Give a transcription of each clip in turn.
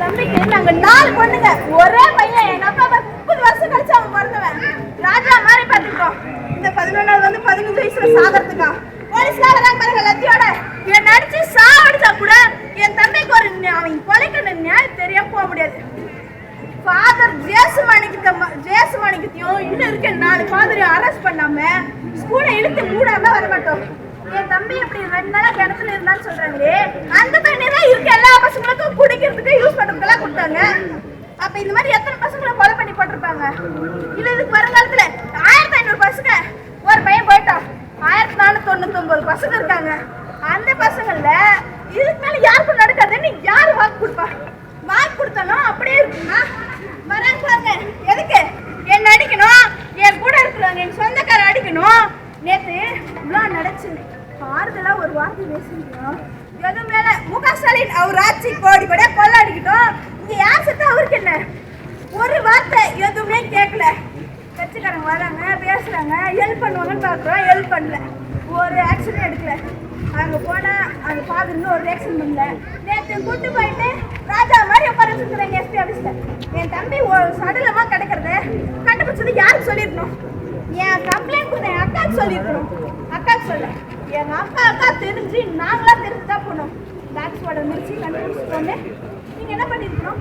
தம்பிக்கு நாங்க நாலு பொண்ணுங்க. ஒரே பையன் எங்க அப்பா முப்பது வருஷம் கழிச்சு அவன் பிறந்தவன். ராஜா மாதிரி பாத்துக்கிட்டோம் இந்த பதினொன்னாவது வந்து பதினஞ்சு வயசுல சாகிறதுக்கா. போலீஸ்கார தான் பாருங்க லத்தியோட என் நடிச்சு சாவடிச்சா கூட என் தம்பிக்கு ஒரு அவன் கொலைக்கிற நியாயம் தெரியாம போக முடியாது. ஃபாதர் ஜேசுமணிக்கு ஜேசுமணிக்கத்தையும் இன்னும் இருக்க நாலு ஃபாதரையும் அரெஸ்ட் பண்ணாம ஸ்கூலை இழுத்து மூடாம வர மாட்டோம் என் தம்பி அப்படி ரெண்டு நாளா கிணத்துல இருந்தான்னு சொல்றாங்களே அந்த தண்ணி தான் இருக்க. எல்லா பசங்களுக்கும் குடிக்கிறதுக்கு யூஸ் பண்றதுக்கெல்லாம் கொடுத்தாங்க. அப்ப இந்த மாதிரி எத்தனை பசங்களை கொலை பண்ணி போட்டிருப்பாங்க? இல்ல இதுக்கு வருங்காலத்துல ஆயிரத்தி ஐநூறு பசங்க. ஒரு பையன் போயிட்டான். ஆயிரத்தி நானூத்தி தொண்ணூத்தி ஒன்பது பசங்க இருக்காங்க. அந்த பசங்கள்ல இதுக்கு மேல யாருக்கும் நடக்காதுன்னு யாரு வாக்கு கொடுப்பா? வாக்கு கொடுத்தாலும் அப்படியே இருக்குமா. வராங்க பாருங்க. எதுக்கு? என்ன அடிக்கணும். என் கூட இருக்கிறவங்க என் சொந்தக்கார அடிக்கணும். நேற்று இவ்வளோ நடச்சு ஆறுதலா ஒரு வார்த்தை பேசுறீங்களா எது மேல முக ஸ்டாலின் அவர் ஆட்சி கோடி கூட கொள்ளாடிக்கிட்டோம். இங்க யார் செத்தா அவருக்கு என்ன? ஒரு வார்த்தை எதுவுமே கேட்கல. கட்சிக்காரங்க வராங்க பேசுறாங்க. ஹெல்ப் பண்ணுவாங்கன்னு பார்க்குறோம். ஹெல்ப் பண்ணல. ஒரு ஆக்ஷனும் எடுக்கல. அங்க போனா அங்க பாத்து இன்னும் ஒரு ரியாக்ஷன் பண்ணல. நேற்று கூட்டு போயிட்டு ராஜா மாதிரி உட்கார வச்சுருக்கிறேன் எஸ்பி ஆஃபீஸில் என் தம்பி சடலமா கிடக்கிறத கண்டுபிடிச்சது யாருக்கு சொல்லியிருக்கணும். என் கம்ப்ளைண்ட் கொடுத்த என் அக்காவுக்கு சொல்லியிருக்கணும். அக்காவுக்கு சொல்ல எங்க அக்கா அக்கா தெரிஞ்சு நாங்களா தெரிஞ்சு தான் போனோம் டாக்ஸ் போட முடிச்சு கண்டுபிடிச்சிட்டு வந்து நீங்க என்ன பண்ணிருக்கணும்?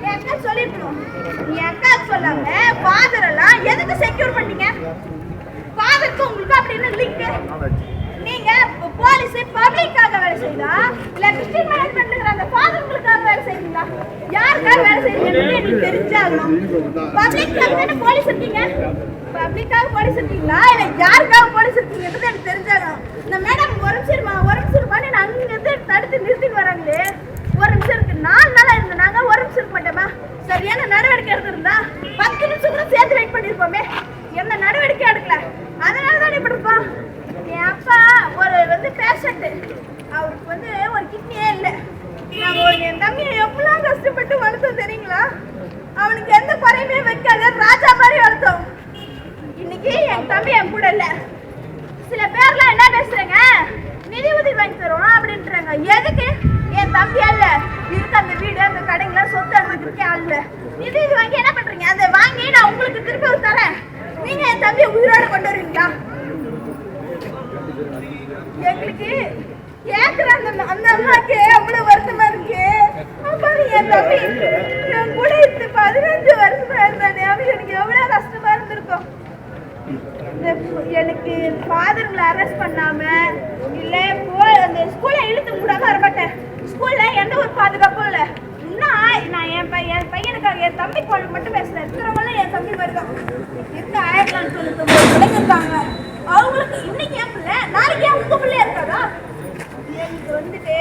என் அக்கா சொல்லிருக்கணும். என் அக்கா சொல்லாங்க ஃபாதர் எல்லாம் எதுக்கு செக்யூர் பண்ணீங்க? ஃபாதருக்கு உங்களுக்கு அப்படின்னு லிங்க் நீங்க போலீஸ் பப்ளிக்காக வேலை செய்யுதா இல்ல கிறிஸ்டியன் மேனேஜ்மெண்ட்ங்கிற அந்த ஃபாதர்களுக்காக வேலை செய்யுங்களா யாருக்காக வேலை செய்யுங்கன்னு எனக்கு தெரிஞ்சாகணும். பப்ளிக்காக தானே போலீஸ் இருக்கீங்க? பப்ளிக்காக போலீஸ் இருக்கீங்களா? இல்ல யாருக்காக போலீஸ் இருக்கீங்கன்றது எனக்கு தெரிஞ்சாகணும். இந்த மேடம் ஒரு நிமிஷம் ஒரு நிமிஷம் இருமான்னு நான் அங்க இருந்து தடுத்து நிறுத்திட்டு வராங்களே. ஒரு நிமிஷம் இருக்கு நாலு நாளா இருந்தாங்க ஒரு நிமிஷம் இருக்க மாட்டோமா? சரியான நடவடிக்கை எடுத்திருந்தா பத்து நிமிஷம் கூட சேர்த்து வெயிட் பண்ணிருப்போமே. எந்த நடவடிக்கை எடுக்கல? அதனால தான் இப்படி இருப்போம் என் அப்பா ஒரு வந்து பேஷண்ட் அவருக்கு வந்து ஒரு கிட்னியே இல்லை நாங்கள் ஒரு என் தம்பியை எவ்வளோ கஷ்டப்பட்டு வளர்த்தோம் தெரியுங்களா? அவனுக்கு எந்த குறையுமே வைக்காத ராஜா மாதிரி வளர்த்தோம். இன்னைக்கு என் தம்பி என் கூட இல்லை. சில பேர்லாம் என்ன பேசுறேங்க? நிதி உதவி வாங்கி தருவோம் அப்படின்றாங்க. எதுக்கு? என் தம்பி அல்ல. இருக்க அந்த வீடு அந்த கடைங்களாம் சொத்து அனுபவிக்கிறதுக்கே அல்ல. நிதி உதவி வாங்கி என்ன பண்றீங்க? அதை வாங்கி நான் உங்களுக்கு திருப்பி ஒரு தரேன். நீங்க என் தம்பியை உயிரோட கொண்டு வருவீங்களா? எங்களுக்கு கேக்குற அந்த அந்த அம்மாக்கு. அவ்வளவு வருத்தமா இருக்கு. அப்பா என் தம்பி. என் கூட இருந்து பதினஞ்சு வருஷமா இருந்தானே. அப்படி எனக்கு எவ்வளவு கஷ்டமா இருந்திருக்கும். இந்த எனக்கு ஃபாதர்களை அரெஸ்ட் பண்ணாம இல்ல போ அந்த ஸ்கூல்ல இழுத்து மூடாம வரமாட்டேன் ஸ்கூல்ல எந்த ஒரு பாதுகாப்பும் இல்ல. இன்னும் நான் என் பையன் என் பையனுக்காக என் தம்பி குழந்தை மட்டும் பேசுறேன் இருக்கிறவங்களும் என் தம்பி வருவான். இருக்க ஆயிரத்தி தொள்ளாயிரத்தி தொண்ணூத்தி ஒன்பது இருக்காங்க. அவங்களுக்கு இன்னைக்கு என் பிள்ளை நாளைக்கு என் உங்க பிள்ளை இருக்காதா? வந்துட்டு.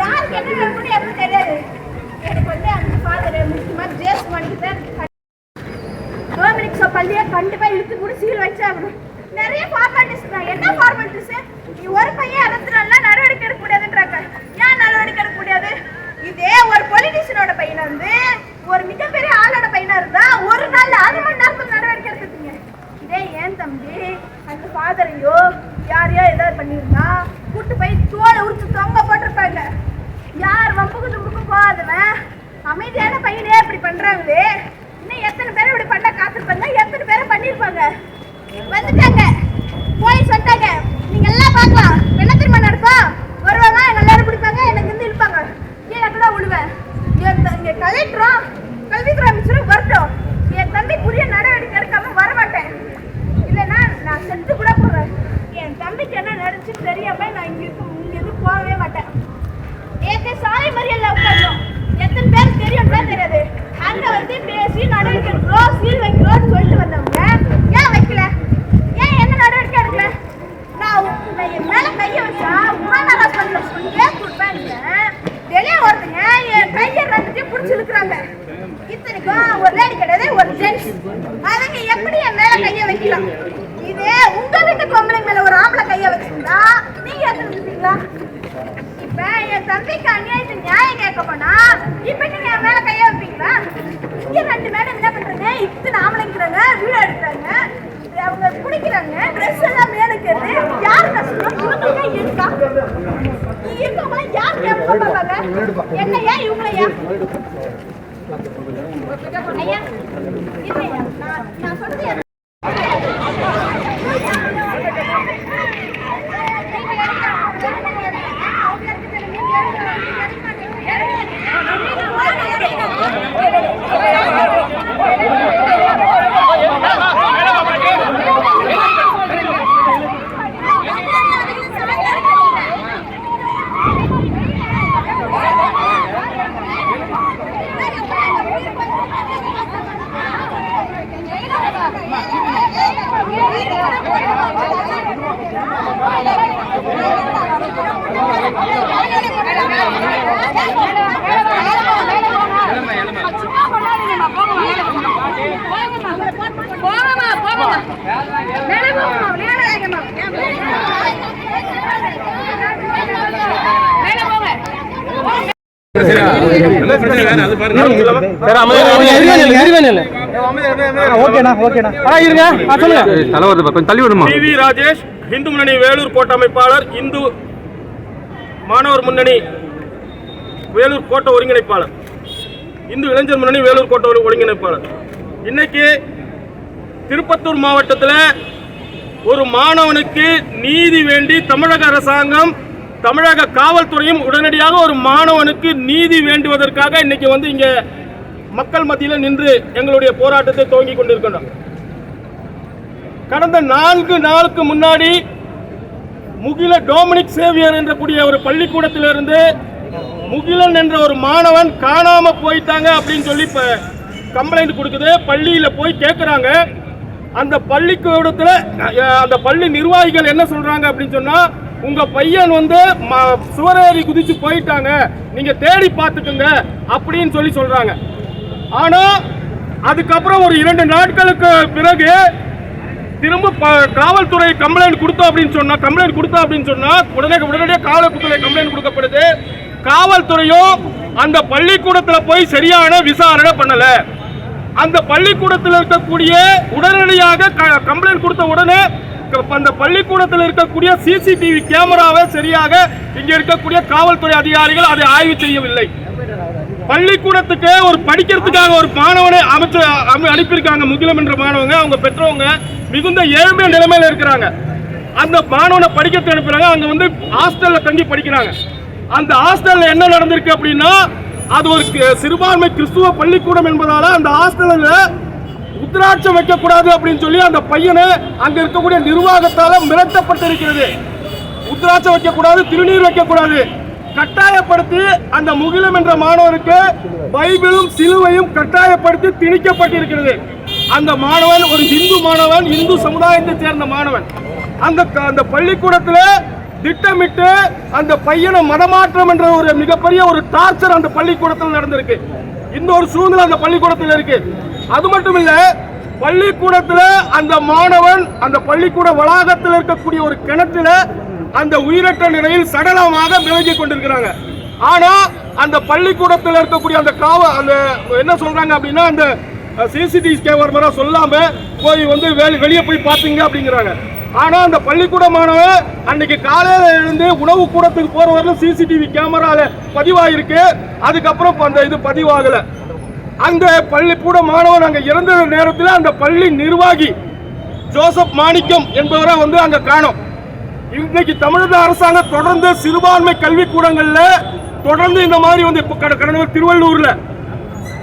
யாருக்கு என்ன வேணும்னு எனக்கு தெரியாது. எனக்கு வந்து அந்த ஃபாதர் முக்கியமா ஜேஸ் மணிக்கு தான் டோமினிக் பள்ளியை கண்டிப்பா இழுத்து கூட சீல் வச்சாகணும் நிறைய ஃபார்மாலிட்டிஸ் தான். என்ன ஃபார்மாலிட்டிஸ் நீ ஒரு பையன் அறுபத்தி நாலுனா நடவடிக்கை எடுக்க முடியாதுன்றாங்க. ஏன் நடவடிக்கை எடுக்க முடியாது? இதே ஒரு பொலிட்டிஷியனோட பையனை வந்து ஒரு மிகப்பெரிய ஆளோட பையனா இருந்தா ஒரு நாள் அரை மணி நேரத்துக்கு நடவடிக்கை எடுத்துட்டீங்க இதே ஏன் தம்பி? அந்த ஃபாதரையோ யாரையோ ஏதாவது பண்ணியிருந்தா கூட்டு போய் தோலை உரிச்சு தொங்க போட்டிருப்பாங்க யார் வம்புக்கு தும்புக்கும் போகாதவன் அமைதியான பையனே இப்படி பண்றாங்களே. இன்னும் எத்தனை பேர் இப்படி பண்ண காத்திருப்பாங்க எத்தனை பேரை பண்ணியிருப்பாங்க? வந்துட்டாங்க. போய் சொல்லிட்டாங்க. நீங்க எல்லாம் பார்க்கலாம். என்ன திரும்ப நடக்கும்? வருவாங்க எல்லாரும் பிடிப்பாங்க எனக்கு இருந்து இருப்பாங்க கீழே கூட விழுவேன். என் த- கலெக்டரும் கல்வித்துறை அமைச்சரும் வரட்டும். என் தம்பி புதிய நடவடிக்கை எடுக்காம வரமாட்டேன். இல்லைன்னா நான் செத்து கூட போடுறேன் என் தம்பிக்கு என்ன நடந்துச்சு தெரியாம நான் இங்கே இருக்கும் இங்க போகவே மாட்டேன். ஏற்கனவே சாலை மறியல்ல உட்கார்ந்தோம் எத்தனை பேர் தெரியும் தான் தெரியாது. அங்க வந்து பேசி நடவடிக்கை எடுக்கிறோம் சீல் வைக்கிறோம்னு சொல்லிட்டு வந்தவங்க. ஏன் வைக்கல? ஏன் என்ன நடவடிக்கை எடுக்கல? நான் என் மேல கைய வச்சா உமானா ஹாஸ்பிட்டல் சொல்லியே கொடுப்பேன் வெளியே ஒருத்தங்க என் கையை ரெண்டுத்தையும் பிடிச்சி இருக்கிறாங்க இத்தனைக்கும் ஒரு லேடி கிடையாது ஒரு ஜென்ஸ் அதுங்க எப்படி என் மேல கைய வைக்கலாம்? இதே உங்க வீட்டு பொம்பளை மேல ஒரு ஆம்பளை கைய வச்சிருந்தா நீங்க எடுத்துருந்தீங்களா இப்ப என் தம்பிக்கு அநியாயத்துக்கு நியாயம் கேட்க போனா இப்ப நீங்க என் மேல கைய வைப்பீங்களா? இங்க ரெண்டு மேடம் என்ன பண்றாங்க? இத்தனை ஆம்பளைங்கிறாங்க வீடு எடுக்கிறாங்க. அவங்க குடிக்கிறாங்க ட்ரெஸ் எல்லாம் மேலுக்கிறது யாரு கஷ்டம் இவங்களுக்கே இருக்கா? இருக்கவங்க யார் கேட்க பார்ப்பாங்க என்ன ஏன் இவங்கள ஏன்? ஐயா இல்லையா நான் சொல்றது ராஜேஷ் இந்து முன்னணி வேலூர் கோட்ட அமைப்பாளர் இந்து மாணவர் முன்னணி வேலூர் கோட்ட ஒருங்கிணைப்பாளர். இந்து இளைஞர் முன்னணி வேலூர் கோட்ட ஒரு- ஒருங்கிணைப்பாளர். இன்னைக்கு திருப்பத்தூர் மாவட்டத்தில் ஒரு மாணவனுக்கு நீதி வேண்டி தமிழக அரசாங்கம் தமிழக காவல்துறையும் உடனடியாக ஒரு மாணவனுக்கு நீதி வேண்டுவதற்காக இன்னைக்கு வந்து இங்க மக்கள் மத்தியில் நின்று எங்களுடைய போராட்டத்தை துவங்கி கொண்டிருக்கிறோம் கடந்த நான்கு நாளுக்கு முன்னாடி முகில டொமினிக் சேவியர் என்ற கூடிய ஒரு பள்ளிக்கூடத்திலிருந்து முகிலன் என்ற ஒரு மாணவன் காணாம போயிட்டாங்க அப்படின்னு சொல்லி இப்போ கம்ப்ளைண்ட் கொடுக்குது. பள்ளியில போய் கேட்குறாங்க அந்த பள்ளிக்கூடத்தில் அந்த பள்ளி நிர்வாகிகள் என்ன சொல்றாங்க அப்படின்னு சொன்னா உங்க பையன் வந்து ம- சுவரேறி குதிச்சு போயிட்டாங்க. நீங்க தேடி பார்த்துக்குங்க அப்படின்னு சொல்லி சொல்றாங்க. ஆனா அதுக்கப்புறம் ஒரு இரண்டு நாட்களுக்கு பிறகு திரும்ப ப- காவல்துறை கம்ப்ளைண்ட் கொடுத்தோம் அப்படின்னு சொன்னா கம்ப்ளைண்ட் கொடுத்தோம் அப்படின்னு சொன்னா உடனே உடனடியாக காவல்துறை கம்ப்ளைண்ட் கொடுக்கப்படுது. காவல்துறையும் அந்த பள்ளிக்கூடத்துல போய் சரியான விசாரணை பண்ணல. அந்த பள்ளிக்கூடத்தில் இருக்கக்கூடிய உடனடியாக க- கம்ப்ளைண்ட் கொடுத்த உடனே அந்த பள்ளிக்கூடத்தில் இருக்கக்கூடிய சிசிடிவி கேமராவை சரியாக இங்கே இருக்கக்கூடிய காவல்துறை அதிகாரிகள் அதை ஆய்வு செய்யவில்லை. பள்ளிக்கூடத்துக்கு ஒரு படிக்கிறதுக்காக ஒரு மாணவனை அமைச்சு அனுப்பியிருக்காங்க. முகிலம் என்ற மாணவங்க அவங்க பெற்றவங்க மிகுந்த ஏழ்மை நிலைமையில இருக்கிறாங்க. அந்த மாணவனை படிக்கிறதுக்கு அனுப்புறாங்க. அங்க வந்து ஹாஸ்டல்ல தங்கி படிக்கிறாங்க. அந்த ஹாஸ்டல்ல என்ன நடந்திருக்கு அப்படின்னா அது ஒரு சிறுபான்மை கிறிஸ்துவ பள்ளிக்கூடம் என்பதால அந்த ஹாஸ்டல்ல முத்திராட்சம் வைக்கக்கூடாது அப்படின்னு சொல்லி அந்த பையனை அங்க இருக்கக்கூடிய நிர்வாகத்தால மிரட்டப்பட்டிருக்கிறது. முத்திராட்சம் வைக்கக்கூடாது திருநீர் வைக்கக்கூடாது. கட்டாயப்படுத்தி அந்த முகிலம் என்ற மாணவருக்கு பைபிளும் சிலுவையும் கட்டாயப்படுத்தி திணிக்கப்பட்டிருக்கிறது. அந்த மாணவன் ஒரு இந்து மாணவன் இந்து சமுதாயத்தை சேர்ந்த மாணவன். அந்த க- அந்த பள்ளிக்கூடத்தில் திட்டமிட்டு அந்த பையனை மதமாற்றம் என்ற ஒரு மிகப்பெரிய ஒரு டார்ச்சர் அந்த பள்ளிக்கூடத்தில் நடந்திருக்கு. இந்த ஒரு சூழ்நிலை அந்த பள்ளிக்கூடத்தில் இருக்கு. அது மட்டும் இல்ல பள்ளிக்கூடத்துல அந்த மாணவன் அந்த பள்ளிக்கூட வளாகத்தில் இருக்கக்கூடிய ஒரு கிணத்துல அந்த உயிரற்ற நிலையில் சடலமாக விளங்கி கொண்டிருக்கிறாங்க. ஆனா அந்த பள்ளிக்கூடத்தில் இருக்கக்கூடிய அந்த காவ அந்த என்ன சொல்றாங்க அப்படின்னா அந்த சிசிடிவி கேமரா சொல்லாம போய் வந்து வெளியே போய் பாத்தீங்க அப்படிங்கிறாங்க. ஆனா அந்த பள்ளிக்கூட மாணவன் அன்னைக்கு காலையில இருந்து உணவு கூடத்துக்கு போற வரலும் சிசிடிவி கேமரால பதிவாயிருக்கு. அதுக்கப்புறம் அந்த இது பதிவாகல. அந்த பள்ளிக்கூட மாணவன் அங்கே இறந்த நேரத்தில் அந்த பள்ளி நிர்வாகி ஜோசப் மாணிக்கம் என்பவரை வந்து அங்கே காணும். இன்னைக்கு தமிழக அரசாங்கம் தொடர்ந்து சிறுபான்மை கல்விக்கூடங்களில் தொடர்ந்து இந்த மாதிரி வந்து இப்போ கட- கடந்த திருவள்ளூரில்.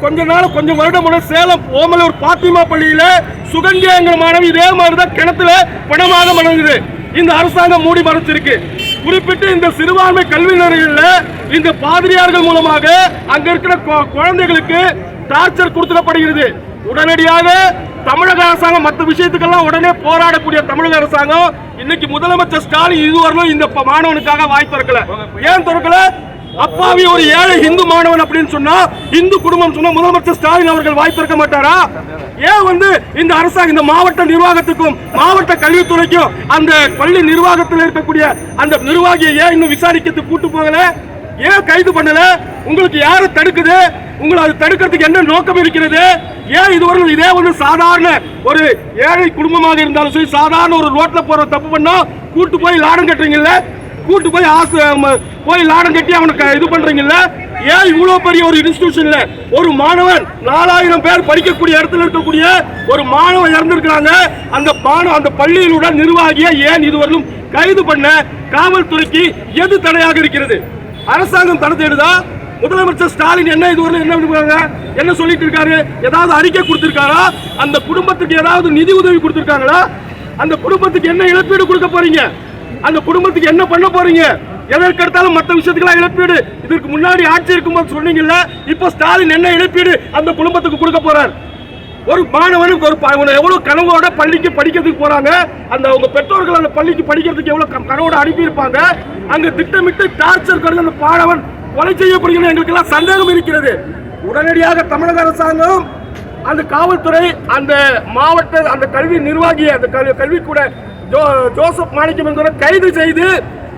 கொஞ்ச நாள் கொஞ்சம் வருடம் முன்னாடி சேலம் ஓமலூர் பாத்திமா பள்ளியில் சுகந்தியாங்கிற மாணவி இதே மாதிரி தான் கிணத்துல பணமாக மணங்குது இந்த அரசாங்கம் மூடி மறைச்சிருக்கு. குறிப்பிட்டு இந்த சிறுபான்மை கல்வி நிலையங்களில் இந்த பாதிரியார்கள் மூலமாக அங்க இருக்கிற குழந்தைகளுக்கு டார்ச்சர் கொடுத்துடப்படுகிறது. உடனடியாக தமிழக அரசாங்கம் மற்ற விஷயத்துக்கெல்லாம் உடனே போராடக்கூடிய தமிழக அரசாங்கம் இன்னைக்கு முதலமைச்சர் ஸ்டாலின் இதுவரையிலும் இந்த மாணவனுக்காக வாய் திறக்கல. ஏன் திறக்கல? அப்பாவி ஒரு ஏழை இந்து மாணவன் அப்படின்னு சொன்னா இந்து குடும்பம் சொன்னா முதலமைச்சர் ஸ்டாலின் அவர்கள் வாய் திறக்க மாட்டாரா? ஏன் வந்து இந்த அரசாங்கம் இந்த மாவட்ட நிர்வாகத்துக்கும் மாவட்ட கல்வித்துறைக்கும் அந்த பள்ளி நிர்வாகத்தில் இருக்கக்கூடிய அந்த நிர்வாகியை ஏன் இன்னும் விசாரிக்கிறதுக்கு கூட்டு போகல? ஏன் கைது பண்ணல? உங்களுக்கு யாரு தடுக்குது? உங்களை அது தடுக்கிறதுக்கு என்ன நோக்கம் இருக்கிறது? ஏன் இதுவரை இதே வந்து சாதாரண ஒரு ஏழை குடும்பமாக இருந்தாலும் சரி சாதாரண ஒரு ரோட்டில் போகிற தப்பு பண்ணால் கூட்டு போய் லாடம் கட்டுறீங்கல்ல? கூட்டு போய் ஆசு போய் லாடம் கட்டி அவனுக்கு இது பண்ணுறீங்கல்ல ஏன் இவ்வளோ பெரிய ஒரு இன்ஸ்டிடியூஷன்ல ஒரு மாணவன் நாலாயிரம் பேர் படிக்கக்கூடிய இடத்துல இருக்கக்கூடிய ஒரு மாணவன் இறந்துருக்கிறாங்க. அந்த மாணவ அந்த பள்ளியிலுடன் நிர்வாகியை ஏன் இதுவரையிலும் கைது பண்ண காவல்துறைக்கு எது தடையாக இருக்கிறது? அரசாங்கம் தடை தேடுதா? முதலமைச்சர் ஸ்டாலின் என்ன இதுவரை என்ன பண்ணுவாங்க என்ன சொல்லிட்டு இருக்காரு? ஏதாவது அறிக்கை கொடுத்துருக்காரா? அந்த குடும்பத்துக்கு ஏதாவது நிதி உதவி கொடுத்துருக்காங்களா? அந்த குடும்பத்துக்கு என்ன இழப்பீடு கொடுக்க போறீங்க? அந்த குடும்பத்துக்கு என்ன பண்ண போறீங்க? எதற்கெடுத்தாலும் மற்ற விஷயத்துக்கெல்லாம் இழப்பீடு. இதற்கு முன்னாடி ஆட்சி இருக்கும்போது சொன்னீங்கல்ல இப்போ ஸ்டாலின் என்ன இழப்பீடு அந்த குடும்பத்துக்கு கொடுக்க போறார்? ஒரு மாணவனுக்கு ஒரு எவ்வளோ கனவோட பள்ளிக்கு படிக்கிறதுக்கு போறாங்க? அந்த அவங்க பெற்றோர்கள் அந்த பள்ளிக்கு படிக்கிறதுக்கு எவ்வளோ கனவோட அனுப்பியிருப்பாங்க? அங்கே திட்டமிட்டு டார்ச்சர் அந்த மாணவன் கொலை செய்யப்படுகிறது எங்களுக்கு எல்லாம் சந்தேகம் இருக்கிறது. உடனடியாக தமிழக அரசாங்கம் அந்த காவல்துறை அந்த மாவட்ட அந்த கல்வி நிர்வாகி அந்த கல்வி கல்விக்கூட ஜோ ஜோசப் மாணிக்கம் என்பவரை கைது செய்து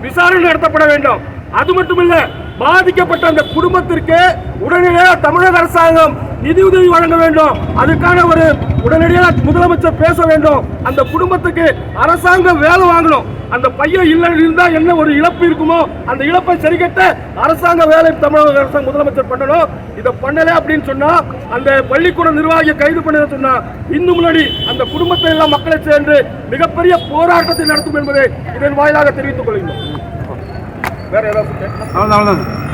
விசாரணை நடத்தப்பட வேண்டும். அது மட்டுமில்லை பாதிக்கப்பட்ட அந்த குடும்பத்திற்கு உடனடியாக தமிழக அரசாங்கம் நிதியுதவி வழங்க வேண்டும். அதுக்கான ஒரு உடனடியாக முதலமைச்சர் பேச வேண்டும். அந்த குடும்பத்துக்கு அரசாங்கம் வேலை வாங்கணும். அந்த பையன் இல்லை இருந்தால் என்ன ஒரு இழப்பு இருக்குமோ அந்த இழப்பை சரிகட்ட அரசாங்க வேலை தமிழக அரசாங்கம் முதலமைச்சர் பண்ணணும். இதை பண்ணல அப்படின்னு சொன்னா அந்த பள்ளிக்கூட நிர்வாகியை கைது பண்ண சொன்னா இன்னும் முன்னாடி அந்த குடும்பத்தை எல்லாம் மக்களை சேர்ந்து மிகப்பெரிய போராட்டத்தை நடத்தும் என்பதை இதன் வாயிலாக தெரிவித்துக் கொள்கிறோம். வேற ஏதாவது அவ்வளோதான் அவ்வளோதான்